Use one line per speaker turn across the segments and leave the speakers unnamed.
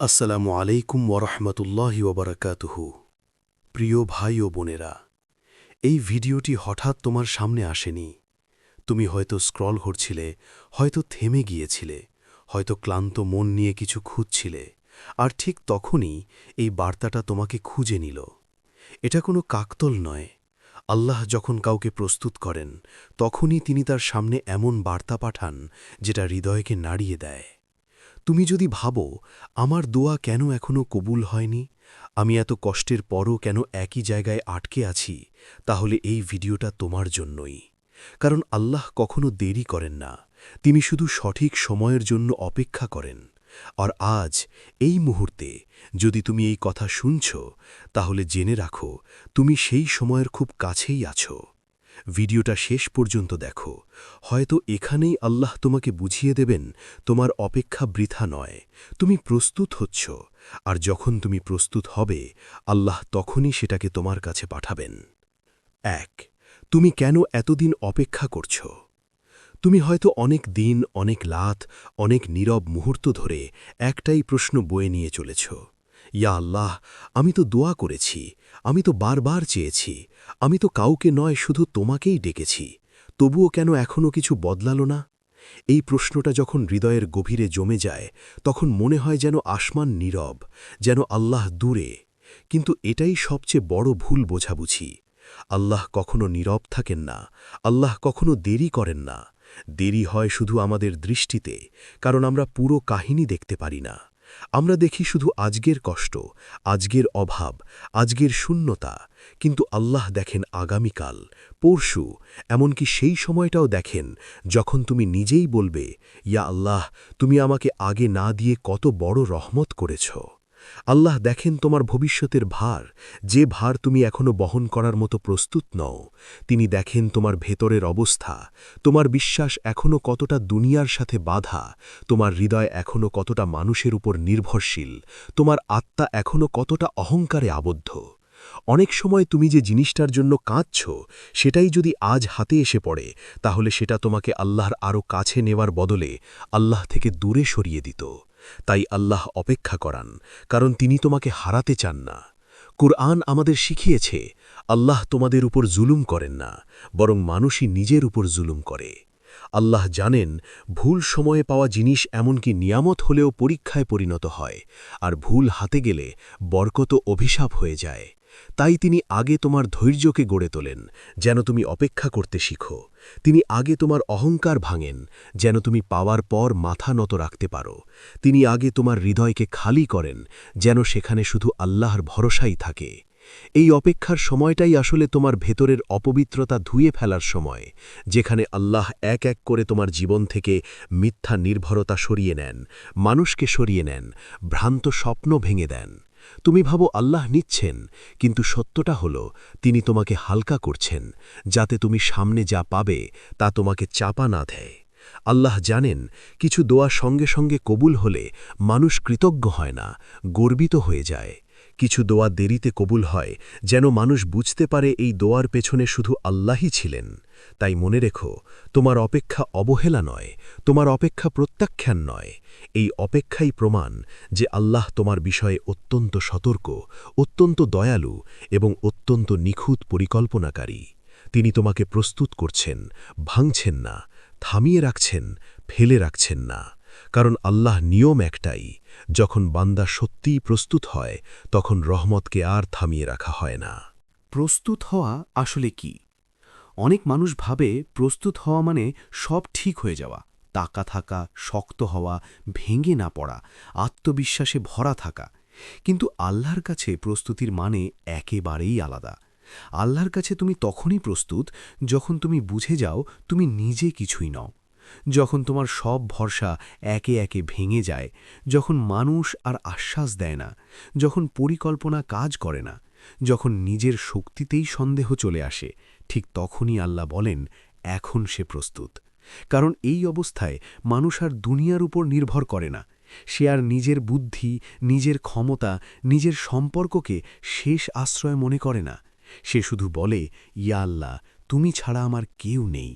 আসসালামু আলাইকুম ওরহমতুল্লাহি ওবরাকাতুহু প্রিয় ভাই ও বোনেরা, এই ভিডিওটি হঠাৎ তোমার সামনে আসেনি। তুমি হয়তো স্ক্রল করছিলে, হয়তো থেমে গিয়েছিলে, হয়তো ক্লান্ত মন নিয়ে কিছু খুঁজছিলে, আর ঠিক তখনই এই বার্তাটা তোমাকে খুঁজে নিল। এটা কোনো কাকতল নয়। আল্লাহ যখন কাউকে প্রস্তুত করেন, তখনই তিনি তার সামনে এমন বার্তা পাঠান, যেটা হৃদয়কে নাড়িয়ে দেয়। তুমি যদি ভাবো, আমার দোয়া কেন এখনও কবুল হয়নি, আমি এত কষ্টের পরও কেন একই জায়গায় আটকে আছি, তাহলে এই ভিডিওটা তোমার জন্যই। কারণ আল্লাহ কখনো দেরি করেন না, তিনি শুধু সঠিক সময়ের জন্য অপেক্ষা করেন। আর আজ, এই মুহূর্তে, যদি তুমি এই কথা শুনছ, তাহলে জেনে রাখো, তুমি সেই সময়ের খুব কাছেই আছো। ভিডিওটা শেষ পর্যন্ত দেখো। হয়তো এখানেই আল্লাহ তোমাকে বুঝিয়ে দেবেন, তোমার অপেক্ষা বৃথা নয়। তুমি প্রস্তুত হচ্ছ, আর যখন তুমি প্রস্তুত হবে, আল্লাহ তখনই সেটাকে তোমার কাছে পাঠাবেন। এক, তুমি কেন এতদিন অপেক্ষা করছ? তুমি হয়তো অনেক দিন, অনেক লাত অনেক নীরব মুহূর্ত ধরে একটাই প্রশ্ন বয়ে নিয়ে চলেছ। ইয়া আল্লাহ, আমি তো দোয়া করেছি, আমি তো বারবার চেয়েছি, আমি তো কাউকে নয়, শুধু তোমাকেই ডেকেছি, তবুও কেন এখনও কিছু বদলালো না? এই প্রশ্নটা যখন হৃদয়ের গভীরে জমে যায়, তখন মনে হয় যেন আসমান নীরব, যেন আল্লাহ দূরে। কিন্তু এটাই সবচেয়ে বড় ভুল বোঝাবুঝি। আল্লাহ কখনো নীরব থাকেন না, আল্লাহ কখনো দেরি করেন না। দেরি হয় শুধু আমাদের দৃষ্টিতে, কারণ আমরা পুরো কাহিনী দেখতে পারি না। আমরা দেখি শুধু আজকের কষ্ট আজকের অভাব আজকের শূন্যতা, কিন্তু আল্লাহ দেখেন আগামীকাল, পরশু, এমনকি সেই সময়টাও দেখেন যখন তুমি নিজেই বলবে, ইয়া আল্লাহ, তুমি আমাকে আগে না দিয়ে কত বড় রহমত করেছ। আল্লাহ দেখেন তোমার ভবিষ্যতের ভার। যে ভার তুমি এখনও বহন করার মতো প্রস্তুত নও। তিনি দেখেন তোমার ভেতরের অবস্থা। তোমার বিশ্বাস এখনও কতটা দুনিয়ার সাথে বাধা। তোমার হৃদয় এখনও কতটা মানুষের উপর নির্ভরশীল। তোমার আত্মা এখনও কতটা অহংকারে আবদ্ধ। অনেক সময় তুমি যে জিনিসটার জন্য কাঁদছ, সেটাই যদি আজ হাতে এসে পড়ে, তাহলে সেটা তোমাকে আল্লাহর আরও কাছে নেওয়ার বদলে আল্লাহ থেকে দূরে সরিয়ে দিত। তাই আল্লাহ অপেক্ষা করান, কারণ তিনি তোমাকে হারাতে চান না। কুরআন আমাদের শিখিয়েছে, আল্লাহ তোমাদের উপর জুলুম করেন না, বরং মানুষই নিজের উপর জুলুম করে। আল্লাহ জানেন, ভুল সময়ে পাওয়া জিনিস এমনকি নিয়ামত হলেও পরীক্ষায় পরিণত হয়, আর ভুল হাতে গেলে বরকত অভিশাপ হয়ে যায়। তাই তিনি আগে তোমার ধৈর্যকে গড়ে তোলেন, যেন তুমি অপেক্ষা করতে শিখো। তিনি আগে তোমার অহংকার ভাঙেন, যেন তুমি পাওয়ার পর মাথা নত রাখতে পারো। তিনি আগে তোমার হৃদয়কে খালি করেন, যেন সেখানে শুধু আল্লাহর ভরসাই থাকে। এই অপেক্ষার সময়টাই আসলে তোমার ভেতরের অপবিত্রতা ধুয়ে ফেলার সময়, যেখানে আল্লাহ এক এক করে তোমার জীবন থেকে মিথ্যা নির্ভরতা সরিয়ে নেন, মানুষকে সরিয়ে নেন, ভ্রান্ত স্বপ্ন ভেঙে দেন। তুমি ভাবো আল্লাহ নিচ্ছেন, কিন্তু সত্যটা হল, তিনি তোমাকে হালকা করছেন, যাতে তুমি সামনে যা পাবে, তা তোমাকে চাপা না দেয়। আল্লাহ জানেন, কিছু দোয়া সঙ্গে সঙ্গে কবুল হলে মানুষ কৃতজ্ঞ হয় না, গর্বিত হয়ে যায়। কিছু দোয়া দেরিতে কবুল হয়, যেন মানুষ বুঝতে পারে এই দোয়ার পেছনে শুধু আল্লাহই ছিলেন। তাই মনে রেখো, তোমার অপেক্ষা অবহেলা নয়, তোমার অপেক্ষা প্রত্যাখ্যান নয়। এই অপেক্ষাই প্রমাণ যে আল্লাহ তোমার বিষয়ে অত্যন্ত সতর্ক, অত্যন্ত দয়ালু এবং অত্যন্ত নিখুঁত পরিকল্পনাকারী। তিনি তোমাকে প্রস্তুত করছেন, ভাঙছেন না, থামিয়ে রাখছেন, ফেলে রাখছেন না। কারণ আল্লাহ নিয়ম একটাই, যখন বান্দা সত্যিই প্রস্তুত হয়, তখন রহমতকে আর থামিয়ে রাখা হয় না।
প্রস্তুত হওয়া আসলে কি? অনেক মানুষ ভাবে প্রস্তুত হওয়া মানে সব ঠিক হয়ে যাওয়া তাকা থাকা, শক্ত হওয়া, ভেঙে না পড়া, আত্মবিশ্বাসে ভরা থাকা। কিন্তু আল্লাহর কাছে প্রস্তুতির মানে একেবারেই আলাদা। আল্লাহর কাছে তুমি তখনই প্রস্তুত যখন তুমি বুঝে যাও তুমি নিজে কিছুই নও। যখন তোমার সব ভরসা একে একে ভেঙে যায়, যখন মানুষ আর আশ্বাস দেয় না, যখন পরিকল্পনা কাজ করে না, যখন নিজের শক্তিতেই সন্দেহ চলে আসে, ঠিক তখনই আল্লাহ বলেন, এখন সে প্রস্তুত। কারণ এই অবস্থায় মানুষ আর দুনিয়ার উপর নির্ভর করে না। সে আর নিজের বুদ্ধি, নিজের ক্ষমতা, নিজের সম্পর্ককে শেষ আশ্রয় মনে করে না। সে শুধু বলে, ইয়া আল্লাহ, তুমি ছাড়া আমার কেউ নেই।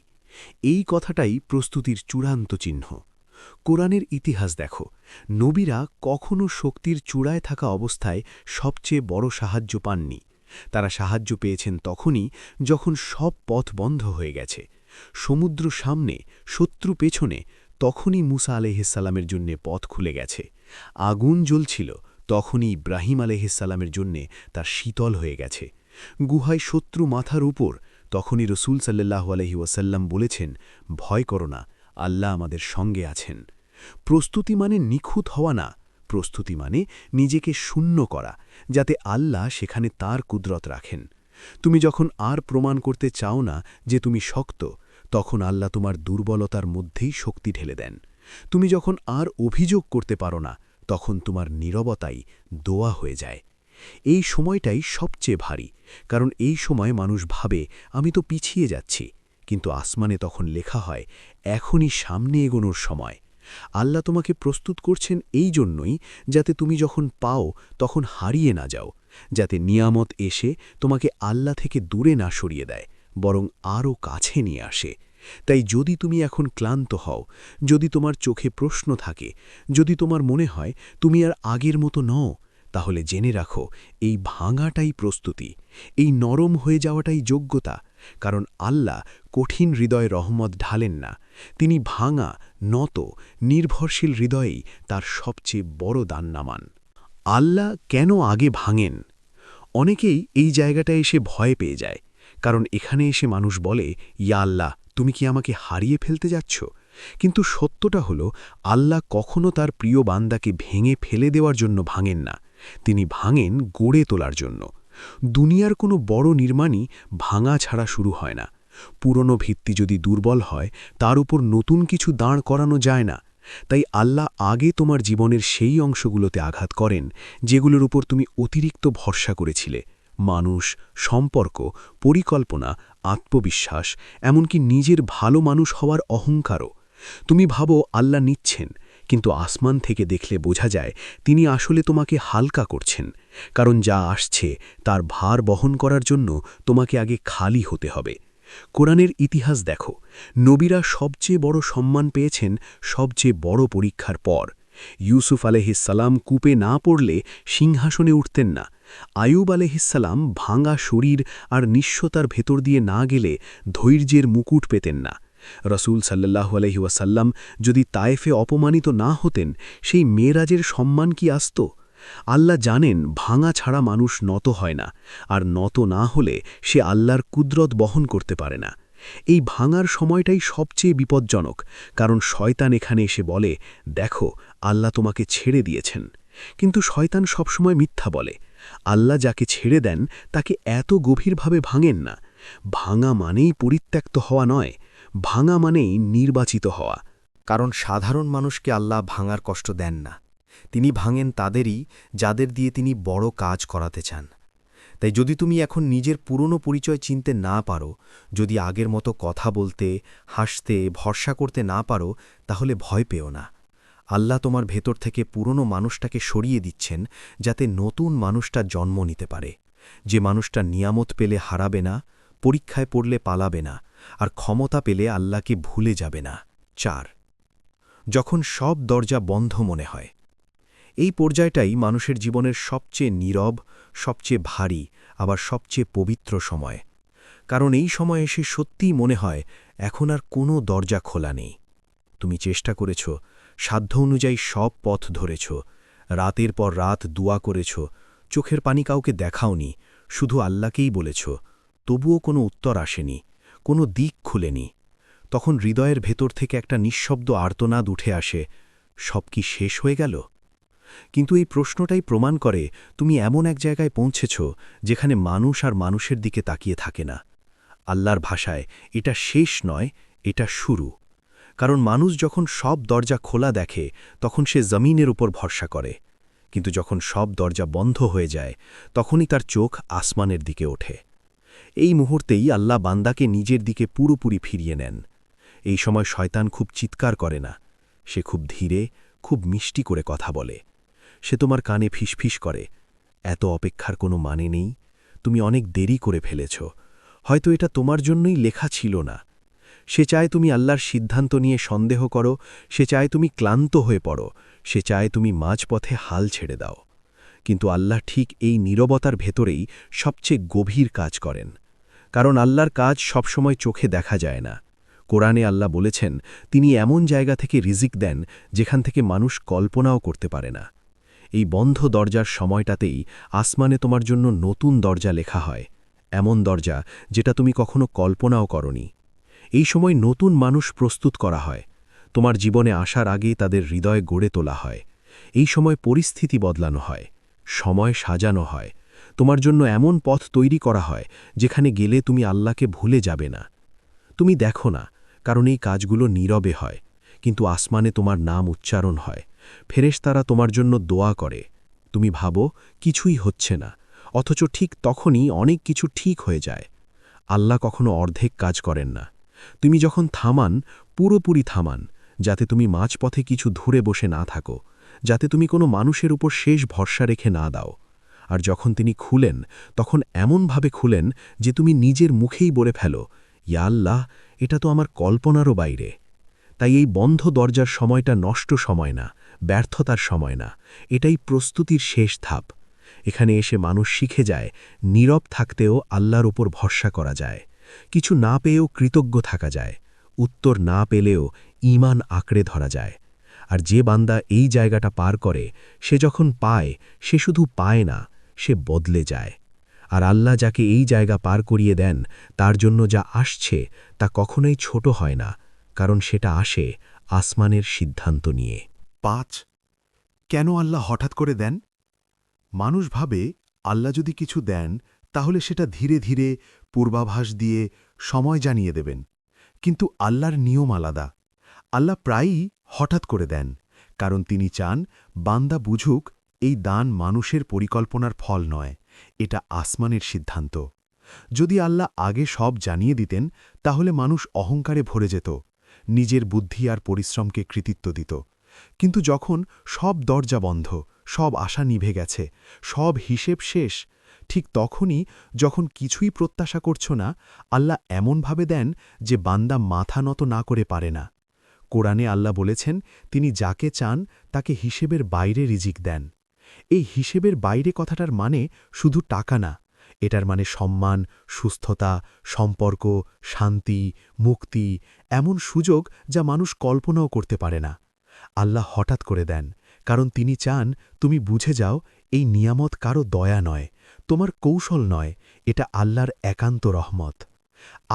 এই কথাটাই প্রস্তুতির চূড়ান্ত চিহ্ন। কোরআনের ইতিহাস দেখো, নবীরা কখনও শক্তির চূড়ায় থাকা অবস্থায় সবচেয়ে বড় সাহায্য পাননি। তারা সাহায্য পেয়েছেন তখনই যখন সব পথ বন্ধ হয়ে গেছে। সমুদ্র সামনে, শত্রু পেছনে, তখনই মুসা আলহিসাল্লামের জন্যে পথ খুলে গেছে। আগুন জ্বলছিল, তখনই ইব্রাহিম আলহিসাল্লামের জন্যে তার শীতল হয়ে গেছে। গুহায় শত্রু মাথার উপর তখনই রসুল সাল্লাহ আলহি ওয়াসাল্লাম বলেছেন, ভয় করো না, আল্লাহ আমাদের সঙ্গে আছেন। প্রস্তুতি মানে নিখুঁত হওয়া না, প্রস্তুতি মানে নিজেকে শূন্য করা, যাতে আল্লাহ সেখানে তার কুদরত রাখেন। তুমি যখন আর প্রমাণ করতে চাও না যে তুমি শক্ত, তখন আল্লাহ তোমার দুর্বলতার মধ্যেই শক্তি ঢেলে দেন। তুমি যখন আর অভিযোগ করতে পারো না, তখন তোমার নীরবতাই দোয়া হয়ে যায়। এই সময়টাই সবচেয়ে ভারী কারণ এই সময় মানুষ ভাবে, আমি তো পিছিয়ে যাচ্ছি। কিন্তু আসমানে তখন লেখা হয়, এখনই সামনে এগোনোর সময়। আল্লাহ তোমাকে প্রস্তুত করছেন এই জন্যই যাতে তুমি যখন পাও, তখন হারিয়ে না যাও, যাতে নিয়ামত এসে তোমাকে আল্লাহ থেকে দূরে না সরিয়ে দেয়, বরং আরও কাছে নিয়ে আসে। তাই যদি তুমি এখন ক্লান্ত হও, যদি তোমার চোখে প্রশ্ন থাকে, যদি তোমার মনে হয়, তুমি আর আগের মতো নও তাহলে জেনে রাখো, এই ভাঙাটাই প্রস্তুতি, এই নরম হয়ে যাওয়াটাই যোগ্যতা, কারণ আল্লাহ কঠিন হৃদয় রহমত ঢালেন না, তিনি ভাঙা, নত, নির্ভরশীল হৃদয়েই তার সবচেয়ে বড় দান নামান আল্লাহ কেন আগে ভাঙেন? অনেকেই এই জায়গাটায় এসে ভয় পেয়ে যায়, কারণ এখানে এসে মানুষ বলে, ইয়া আল্লাহ, তুমি কি আমাকে হারিয়ে ফেলতে যাচ্ছ? কিন্তু সত্যটা হলো, আল্লাহ কখনো তার প্রিয় বান্দাকে ভেঙে ফেলে দেওয়ার জন্য ভাঙেন না। তিনি ভাঙেন গড়ে তোলার জন্য। দুনিয়ার কোনো বড় নির্মাণই ভাঙা ছাড়া শুরু হয় না। পুরনো ভিত্তি যদি দুর্বল হয়, তার উপর নতুন কিছু দাঁড় করানো যায় না। তাই আল্লাহ আগে তোমার জীবনের সেই অংশগুলোতে আঘাত করেন, যেগুলোর উপর তুমি অতিরিক্ত ভরসা করেছিলে। মানুষ, সম্পর্ক, পরিকল্পনা, আত্মবিশ্বাস, এমনকি নিজের ভালো মানুষ হওয়ার অহংকারও। তুমি ভাবো আল্লাহ নিচ্ছেন কিন্তু আসমান থেকে দেখলে বোঝা যায় তিনি আসলে তোমাকে হালকা করছেন, কারণ যা আসছে তার ভার বহন করার জন্য তোমাকে আগে খালি হতে হবে। কোরআনের ইতিহাস দেখো, নবীরা সবচেয়ে বড় সম্মান পেয়েছেন সবচেয়ে বড় পরীক্ষার পর। ইউসুফ আলহিসাল্লাম কূপে না পড়লে সিংহাসনে উঠতেন না। আয়ুব আলহিসাল্লাম ভাঙা শরীর আর নিঃস্বতার ভেতর দিয়ে না গেলে ধৈর্যের মুকুট পেতেন না। রসুল সাল্লাহ আলহিউসাল্লাম যদি তায়েফে অপমানিত না হতেন, সেই মেয়েরাজের সম্মান কি আসত? আল্লাহ জানেন ভাঙা ছাড়া মানুষ নত হয় না, আর নত না হলে সে আল্লাহর কুদরত বহন করতে পারে না। এই ভাঙার সময়টাই সবচেয়ে বিপজ্জনক, কারণ শয়তান এখানে এসে বলে, দেখো, আল্লাহ তোমাকে ছেড়ে দিয়েছেন। কিন্তু শয়তান সবসময় মিথ্যা বলে। আল্লাহ যাকে ছেড়ে দেন, তাকে এত গভীরভাবে ভাঙেন না। ভাঙা মানেই পরিত্যক্ত হওয়া নয়। ভাঙা মানেই নির্বাচিত হওয়া,
কারণ সাধারণ মানুষকে আল্লাহ ভাঙার কষ্ট দেন না। তিনি ভাঙেন তাদেরই, যাদের দিয়ে তিনি বড় কাজ করাতে চান। তাই যদি তুমি এখন নিজের পুরনো পরিচয় চিনতে না পারো, যদি আগের মতো কথা বলতে, হাসতে, ভরসা করতে না পারো, তাহলে ভয় পেও না। আল্লাহ তোমার ভেতর থেকে পুরনো মানুষটাকে সরিয়ে দিচ্ছেন, যাতে নতুন মানুষটা জন্ম নিতে পারে। যে মানুষটা নিয়ামত পেলে হারাবে না পরীক্ষায় পড়লে পালাবে না, আর ক্ষমতা পেলে আল্লাহকে ভুলে যাবে না। চার, যখন সব দরজা বন্ধ মনে হয়, এই পর্যায়টাই মানুষের জীবনের সবচেয়ে নীরব, সবচেয়ে ভারী, আবার সবচেয়ে পবিত্র সময়। কারণ এই সময়ে সে সত্যিই মনে হয়, এখন আর কোনো দরজা খোলা নেই। তুমি চেষ্টা করেছ, সাধ্য অনুযায়ী সব পথ ধরেছ, রাতের পর রাত দুয়া করেছ, চোখের পানি কাউকে দেখাওনি, শুধু আল্লাহকেই বলেছ তবুও কোনো উত্তর আসেনি, কোনো দিক খুলেনি। তখন হৃদয়ের ভেতর থেকে একটা নিঃশব্দ আর্তনাদ উঠে আসে, সব কি শেষ হয়ে গেল? কিন্তু এই প্রশ্নটাই প্রমাণ করে তুমি এমন এক জায়গায় পৌঁছেছ যেখানে মানুষ আর মানুষের দিকে তাকিয়ে থাকে না। আল্লাহর ভাষায় এটা শেষ নয়, এটা শুরু। কারণ মানুষ যখন সব দরজা খোলা দেখে, তখন সে জমিনের উপর ভরসা করে। কিন্তু যখন সব দরজা বন্ধ হয়ে যায়, তখনই তার চোখ আসমানের দিকে ওঠে। এই মুহূর্তেই আল্লাহ বান্দাকে নিজের দিকে পুরোপুরি ফিরিয়ে নেন। এই সময় শয়তান খুব চিৎকার করে না। সে খুব ধীরে, খুব মিষ্টি করে কথা বলে। সে তোমার কানে ফিসফিস করে। এত অপেক্ষার কোনো মানে নেই। তুমি অনেক দেরি করে ফেলেছ। হয়তো এটা তোমার জন্যই লেখা ছিল না।
সে চায় তুমি আল্লাহর সিদ্ধান্ত নিয়ে সন্দেহ করো। সে চায় তুমি ক্লান্ত হয়ে পড়ো। সে চায় তুমি মাঝপথে হাল ছেড়ে দাও। কিন্তু আল্লাহ ঠিক এই নীরবতার ভেতরেই সবচেয়ে গভীর কাজ করেন। কারণ আল্লাহর কাজ সবসময় চোখে দেখা যায় না। কোরআনে আল্লাহ বলেছেন, তিনি এমন জায়গা থেকে রিজিক দেন যেখান থেকে মানুষ কল্পনাও করতে পারে না। এই বন্ধ দরজার সময়টাতেই আসমানে তোমার জন্য নতুন দরজা লেখা হয়, এমন দরজা যেটা তুমি কখনো কল্পনাও করনি। এই সময় নতুন মানুষ প্রস্তুত করা হয়, তোমার জীবনে আসার আগেই তাদের হৃদয় গড়ে তোলা হয়। এই সময় পরিস্থিতি বদলানো হয়। সময় সাজানো হয়। তোমার জন্য এমন পথ তৈরি করা হয়, যেখানে গেলে তুমি আল্লাহকে ভুলে যাবে না। তুমি দেখো না, কারণ এই কাজগুলো নীরবে হয়, কিন্তু আসমানে তোমার নাম উচ্চারণ হয়। ফেরেশতারা তোমার জন্য দোয়া করে। তুমি ভাবো, কিছুই হচ্ছে না, অথচ ঠিক তখনই অনেক কিছু ঠিক হয়ে যায়। আল্লাহ কখনো অর্ধেক কাজ করেন না। তুমি যখন থামান, পুরোপুরি থামান, যাতে তুমি মাঝপথে কিছু ধরে বসে না থাকো। যাতে তুমি কোনো মানুষের উপর শেষ ভরসা রেখে না দাও। আর যখন তিনি খুলেন, তখন এমনভাবে খুলেন যে তুমি নিজের মুখেই বলে ফেলো, ইয়া আল্লাহ, এটা তো আমার কল্পনারও বাইরে। তাই এই বন্ধ দরজার সময়টা নষ্ট সময় না, ব্যর্থতার সময় না, এটাই প্রস্তুতির শেষ ধাপ। এখানে এসে মানুষ শিখে যায়, নীরব থাকতেও আল্লাহর উপর ভরসা করা যায়। কিছু না পেয়েও কৃতজ্ঞ থাকা যায়, উত্তর না পেলেও ঈমান আঁকড়ে ধরা যায়। আর যে বান্দা এই জায়গাটা পার করে, সে যখন পায়, সে শুধু পায় না, সে বদলে যায়। আর আল্লাহ যাকে এই জায়গা পার করিয়ে দেন, তার জন্য যা আসছে, তা কখনোই ছোট হয় না, কারণ সেটা আসে আসমানের সিদ্ধান্ত নিয়ে।
পাঁচ, কেন আল্লাহ হঠাৎ করে দেন? মানুষ ভাবে, আল্লাহ যদি কিছু দেন, তাহলে সেটা ধীরে ধীরে পূর্বাভাস দিয়ে সময় জানিয়ে দেবেন। কিন্তু আল্লাহর নিয়ম আলাদা। আল্লাহ প্রায়ই হঠাৎ করে দেন, কারণ তিনি চান বান্দা বুঝুক এই দান মানুষের পরিকল্পনার ফল নয়, এটা আসমানের সিদ্ধান্ত। যদি আল্লাহ আগে সব জানিয়ে দিতেন, তাহলে মানুষ অহংকারে ভরে যেত, নিজের বুদ্ধি আর পরিশ্রমকে কৃতিত্ব দিত। কিন্তু যখন সব দরজা বন্ধ, সব আশা নিভে গেছে, সব হিসেব শেষ, ঠিক তখনই যখন কিছুই প্রত্যাশা করছ না, আল্লাহ এমনভাবে দেন যে বান্দা মাথা নত না করে পারে না। কোরআনে আল্লাহ বলেছেন, তিনি যাকে চান তাকে হিসেবের বাইরে রিজিক দেন। এই হিসেবের বাইরে কথাটার মানে শুধু টাকা না, এটার মানে সম্মান, সুস্থতা, সম্পর্ক, শান্তি, মুক্তি, এমন সুযোগ যা মানুষ কল্পনাও করতে পারে না। আল্লাহ হঠাৎ করে দেন, কারণ তিনি চান, তুমি বুঝে যাও, এই নিয়ামত কারও দয়া নয়, তোমার কৌশল নয়, এটা আল্লাহর একান্ত রহমত।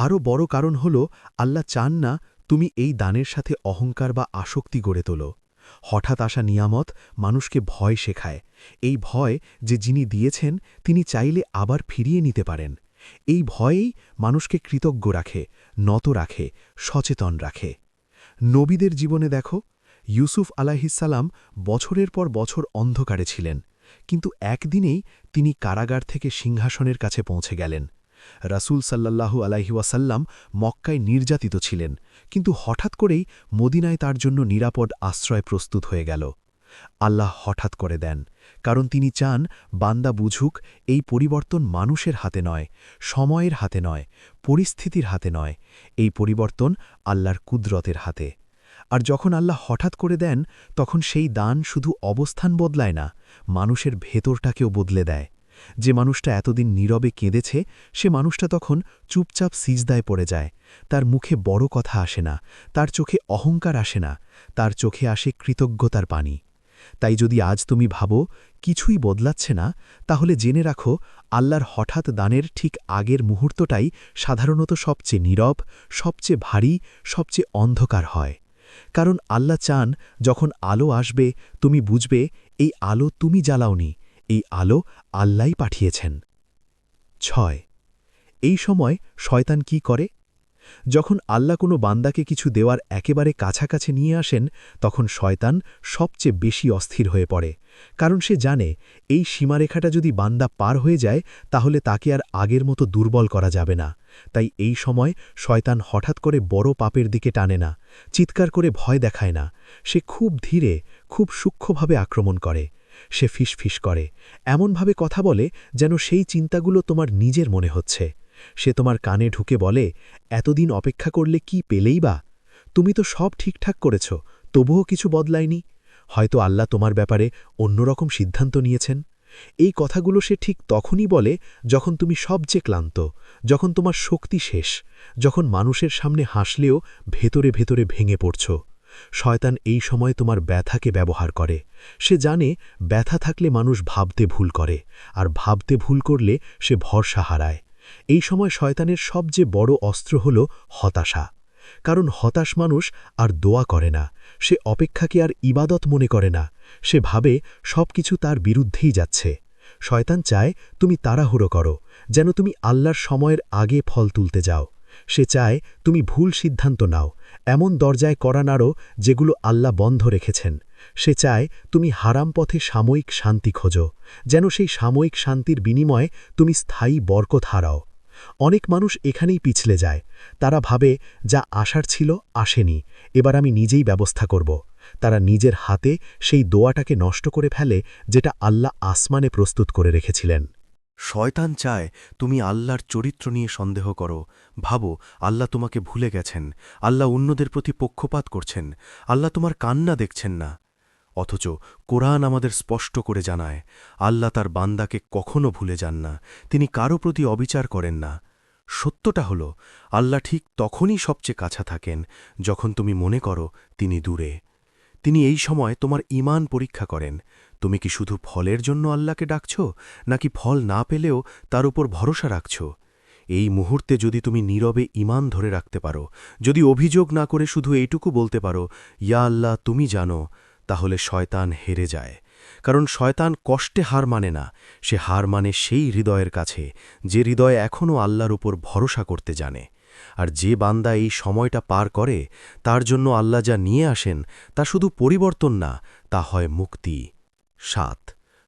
আরও বড় কারণ হল, আল্লাহ চান না তুমি এই দানের সাথে অহংকার বা আসক্তি গড়ে তোলো। হঠাৎ আসা নিয়ামত মানুষকে ভয় শেখায়। এই ভয় যে যিনি দিয়েছেন, তিনি চাইলে আবার ফিরিয়ে নিতে পারেন। এই ভয়েই মানুষকে কৃতজ্ঞ রাখে, নত রাখে, সচেতন রাখে। নবীদের জীবনে দেখো, ইউসুফ আলাহিসাল্লাম বছরের পর বছর অন্ধকারে ছিলেন। কিন্তু একদিনেই তিনি কারাগার থেকে সিংহাসনের কাছে পৌঁছে গেলেন। রাসূল সাল্লাল্লাহু আলাইহিওয়াসাল্লাম মক্কায় নির্যাতিত ছিলেন। কিন্তু হঠাৎ করেই মদিনায় তার জন্য নিরাপদ আশ্রয় প্রস্তুত হয়ে গেল। আল্লাহ হঠাৎ করে দেন, কারণ তিনি চান বান্দা বুঝুক এই পরিবর্তন মানুষের হাতে নয়, সময়ের হাতে নয়, পরিস্থিতির হাতে নয়, এই পরিবর্তন আল্লাহর কুদরতের হাতে। আর যখন আল্লাহ হঠাৎ করে দেন, তখন সেই দান শুধু অবস্থান বদলায় না, মানুষের ভেতরটাকেও বদলে দেয়। যে মানুষটা এতদিন নীরবে কেঁদেছে, সে মানুষটা তখন চুপচাপ সিজদায় পড়ে যায়। তার মুখে বড় কথা আসে না, তার চোখে অহংকার আসে না, তার চোখে আসে কৃতজ্ঞতার পানি। তাই যদি আজ তুমি ভাবো, কিছুই বদলাচ্ছে না, তাহলে জেনে রাখো, আল্লাহর হঠাৎ দানের ঠিক আগের মুহূর্তটাই সাধারণত সবচেয়ে নীরব, সবচেয়ে ভারী, সবচেয়ে অন্ধকার হয়। কারণ আল্লাহ চান, যখন আলো আসবে, তুমি বুঝবে, এই আলো তুমি জ্বালাওনি। এই আলো আল্লাই পাঠিয়েছেন। ছয়, এই সময় শয়তান কি করে? যখন আল্লাহ কোনো বান্দাকে কিছু দেওয়ার একেবারে কাছাকাছি নিয়ে আসেন, তখন শয়তান সবচেয়ে বেশি অস্থির হয়ে পড়ে, কারণ সে জানে এই সীমারেখাটা যদি বান্দা পার হয়ে যায়, তাহলে তাকে আর আগের মতো দুর্বল করা যাবে না। তাই এই সময় শয়তান হঠাৎ করে বড় পাপের দিকে টানে না, চিৎকার করে ভয় দেখায় না। সে খুব ধীরে, খুব সূক্ষ্মভাবে আক্রমণ করে। সে ফিসফিস করে, এমনভাবে কথা বলে যেন সেই চিন্তাগুলো তোমার নিজের মনে হচ্ছে।
সে তোমার কানে ঢুকে বলে, এতদিন অপেক্ষা করলে কি পেলেই বা? তুমি তো সব ঠিকঠাক করেছ, তবুও কিছু বদলায়নি। হয়তো আল্লাহ তোমার ব্যাপারে অন্যরকম সিদ্ধান্ত নিয়েছেন। এই কথাগুলো সে ঠিক তখনই বলে যখন তুমি সবচেয়ে ক্লান্ত, যখন তোমার শক্তি শেষ, যখন মানুষের সামনে হাসলেও ভেতরে ভেতরে ভেঙে পড়ছ। শয়তান এই সময় তোমার ব্যথাকে ব্যবহার করে। সে জানে ব্যথা থাকলে মানুষ ভাবতে ভুল করে, আর ভাবতে ভুল করলে সে ভরসা হারায়। এই সময় শয়তানের সবচেয়ে বড় অস্ত্র হল হতাশা। কারণ হতাশ মানুষ আর দোয়া করে না, সে অপেক্ষাকে আর ইবাদত মনে করে না, সে ভাবে সবকিছু তার বিরুদ্ধেই যাচ্ছে। শয়তান চায় তুমি তাড়াহুড়ো করো, যেন তুমি আল্লাহর সময়ের আগে ফল তুলতে যাও। সে চায় তুমি ভুল সিদ্ধান্ত নাও এমন দরজায় করা নাড়ো যেগুলো আল্লাহ বন্ধ রেখেছেন। সে চায়, তুমি হারাম পথে সাময়িক শান্তি খোঁজো। যেন সেই সাময়িক শান্তির বিনিময়ে তুমি স্থায়ী বরকত হারাও। অনেক মানুষ এখানেই পিছলে যায়। তারা ভাবে, যা আশার ছিল, আসেনি। এবার আমি নিজেই ব্যবস্থা করব। তারা নিজের হাতে সেই দোয়াটাকে নষ্ট করে ফেলে, যেটা আল্লাহ আসমানে প্রস্তুত করে রেখেছিলেন।
শয়তান চায় তুমি আল্লাহর চরিত্র নিয়ে সন্দেহ করো। ভাবো, আল্লাহ তোমাকে ভুলে গেছেন। আল্লাহ অন্যদের প্রতি পক্ষপাত করছেন। আল্লাহ তোমার কান্না দেখছেন না। অথচ কোরআন আমাদের স্পষ্ট করে জানায়, আল্লাহ তার বান্দাকে কখনো ভুলে যান না। তিনি কারও প্রতি অবিচার করেন না। সত্যটা হল, আল্লাহ ঠিক তখনই সবচেয়ে কাছা থাকেন, যখন তুমি মনে করো তিনি দূরে। তিনি এই সময় তোমার ইমান পরীক্ষা করেন। তুমি কি শুধু ফলের জন্য আল্লাহকে ডাকছ, নাকি ফল না পেলেও তার উপর ভরসা রাখছ? এই মুহূর্তে যদি তুমি নীরবে ইমান ধরে রাখতে পারো, যদি অভিযোগ না করে শুধু এইটুকু বলতে পারো, ইয়া আল্লাহ, তুমি জানো, তাহলে শয়তান হেরে যায়। কারণ শয়তান কষ্টে হার মানে না, সে হার মানে সেই হৃদয়ের কাছে, যে হৃদয় এখনও আল্লাহর উপর ভরসা করতে জানে। আর যে বান্দা এই সময়টা পার করে, তার জন্য আল্লাহ যা নিয়ে আসেন, তা শুধু পরিবর্তন না, তা হয় মুক্তি। সাত,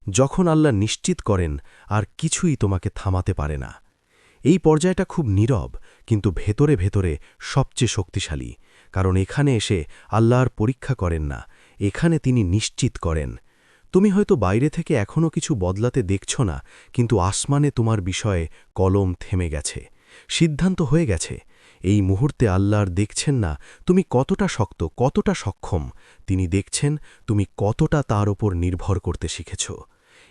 যখন আল্লাহ নিশ্চিত করেন, আর কিছুই তোমাকে থামাতে পারে না। এই পর্যায়টা খুব নীরব, কিন্তু ভেতরে ভেতরে সবচেয়ে শক্তিশালী, কারণ এখানে এসে আল্লাহর পরীক্ষা করেন না, এখানে তিনি নিশ্চিত করেন। তুমি হয়তো বাইরে থেকে এখনও কিছু বদলাতে দেখছ না, কিন্তু আসমানে তোমার বিষয়ে কলম থেমে গেছে। সিদ্ধান্ত হয়ে গেছে। এই মুহূর্তে আল্লাহর দেখছেন না, তুমি কতটা শক্ত, কতটা সক্ষম। তিনি দেখছেন, তুমি কতটা তার ওপর নির্ভর করতে শিখেছ।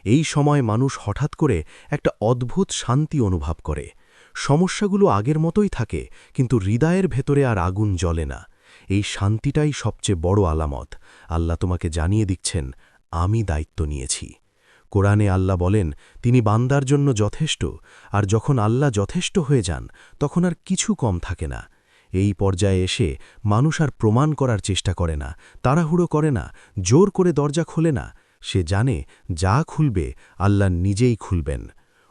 এই সময় মানুষ হঠাৎ করে একটা অদ্ভুত শান্তি অনুভব করে। সমস্যাগুলো আগের মতোই থাকে, কিন্তু হৃদয়ের ভেতরে আর আগুন জ্বলে না। এই শান্তিটাই সবচেয়ে বড় আলামত। আল্লাহ তোমাকে জানিয়ে দিচ্ছেন, আমি দায়িত্ব নিয়েছি। কোরআনে আল্লাহ বলেন, তিনি বান্দার জন্য যথেষ্ট, আর যখন আল্লাহ যথেষ্ট হয়ে যান, তখন আর কিছু কম থাকে না। এই পর্যায়ে এসে মানুষ আর প্রমাণ করার চেষ্টা করে না, তাড়াহুড়ো করে না, জোর করে দরজা খোলে না। সে জানে, যা খুলবে, আল্লাহ নিজেই খুলবেন।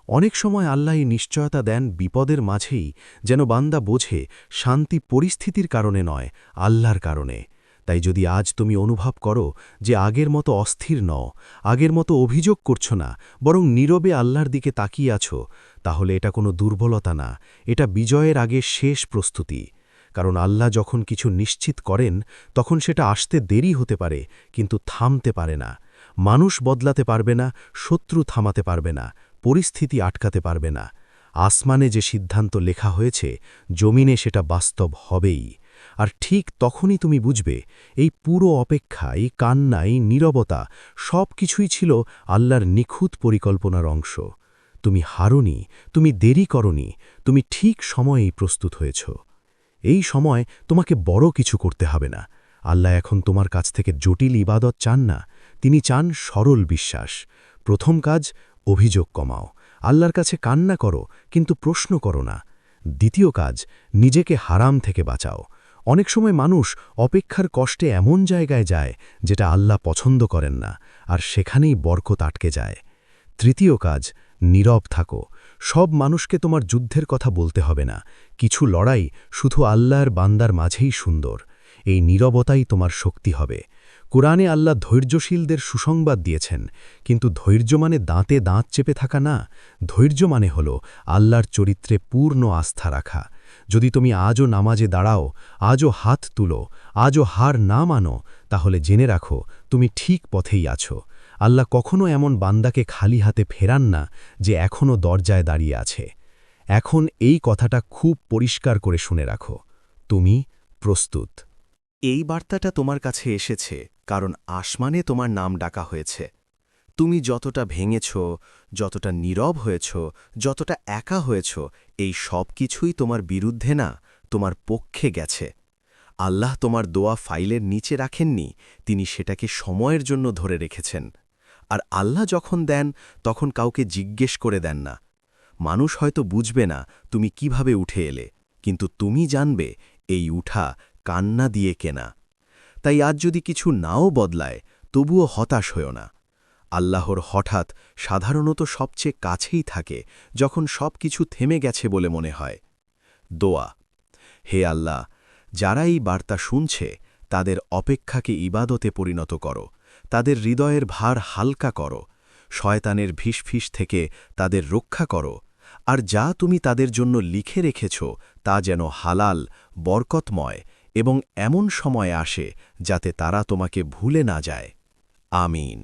অনেক সময় আল্লাহ নিশ্চয়তা দেন বিপদের মাঝেই, যেন বান্দা বোঝে, শান্তি পরিস্থিতির কারণে নয়, আল্লাহর কারণে। তাই যদি আজ তুমি অনুভব করো যে আগের মতো অস্থির নও, আগের মতো অভিযোগ করছ না, বরং নীরবে আল্লাহর দিকে তাকিয়ে আছো, তাহলে এটা কোনো দুর্বলতা না, এটা বিজয়ের আগে শেষ প্রস্তুতি। কারণ আল্লাহ যখন কিছু নিশ্চিত করেন, তখন সেটা আসতে দেরি হতে পারে, কিন্তু থামতে পারে না। মানুষ বদলাতে পারবে না, শত্রু থামাতে পারবে না, পরিস্থিতি আটকাতে পারবে না। আসমানে যে সিদ্ধান্ত লেখা হয়েছে, জমিনে সেটা বাস্তব হবেই। আর ঠিক তখনই তুমি বুঝবে, এই পুরো অপেক্ষা, এই কান্না, এই নীরবতা সব কিছুই ছিল আল্লাহর নিখুঁত পরিকল্পনার অংশ। তুমি হারনি, তুমি দেরি করনি, তুমি ঠিক সময়েই প্রস্তুত হয়েছ। এই সময় তোমাকে বড় কিছু করতে হবে না। আল্লাহ এখন তোমার কাছ থেকে জটিল ইবাদত চান না, তিনি চান সরল বিশ্বাস। প্রথম কাজ, অভিযোগ কমাও। আল্লাহর কাছে কান্না করো, কিন্তু প্রশ্ন করো না। দ্বিতীয় কাজ, নিজেকে হারাম থেকে বাঁচাও। অনেক সময় মানুষ অপেক্ষার কষ্টে এমন জায়গায় যায় যেটা আল্লাহ পছন্দ করেন না, আর সেখানেই বরকত আটকে যায়। তৃতীয় কাজ, নীরব থাকো। সব মানুষকে তোমার যুদ্ধের কথা বলতে হবে না। কিছু লড়াই শুধু আল্লাহর বান্দার মাঝেই সুন্দর। এই নীরবতাই তোমার শক্তি হবে। কোরআনে আল্লাহ ধৈর্যশীলদের সুসংবাদ দিয়েছেন, কিন্তু ধৈর্য মানে দাঁতে দাঁত চেপে থাকা না। ধৈর্য মানে হল আল্লাহর চরিত্রে পূর্ণ আস্থা রাখা। যদি তুমি আজও নামাজে দাঁড়াও, আজও হাত তুলো, আজও হার না মানো, তাহলে জেনে রাখো, তুমি ঠিক পথেই আছো। আল্লাহ কখনো এমন বান্দাকে খালি হাতে ফেরান না যে এখনও দরজায় দাঁড়িয়ে আছে। এখন এই কথাটা খুব পরিষ্কার করে শুনে রাখো। তুমি প্রস্তুত।
এই বার্তাটা তোমার কাছে এসেছে, কারণ আসমানে তোমার নাম ডাকা হয়েছে। তুমি যতটা ভেঙেছ, যতটা নীরব হয়েছ, যতটা একা হয়েছ, এই সব কিছুই তোমার বিরুদ্ধে না, তোমার পক্ষে গেছে। আল্লাহ তোমার দোয়া ফাইলের নিচে রাখেননি, তিনি সেটাকে সময়ের জন্য ধরে রেখেছেন। আর আল্লাহ যখন দেন, তখন কাউকে জিজ্ঞেস করে দেন না। মানুষ হয়তো বুঝবে না তুমি কীভাবে উঠে এলে, কিন্তু তুমি জানবে এই উঠা কান্না দিয়ে কেনা। তাই আজ যদি কিছু নাও বদলায়, তবুও হতাশ হও না। আল্লাহর হঠাৎ সাধারণত সবচেয়ে কাছেই থাকে যখন সব কিছু থেমে গেছে বলে মনে হয়। দোয়া, হে আল্লাহ, যারা এই বার্তা শুনছে, তাদের অপেক্ষাকে ইবাদতে পরিণত করো, তাদের হৃদয়ের ভার হালকা করো, শয়তানের ভিসফিস থেকে তাদের রক্ষা করো, আর যা তুমি তাদের জন্য লিখে রেখেছ তা যেন হালাল, বরকতময় এবং এমন সময় আসে যাতে তারা তোমাকে ভুলে না যায়। আমিন।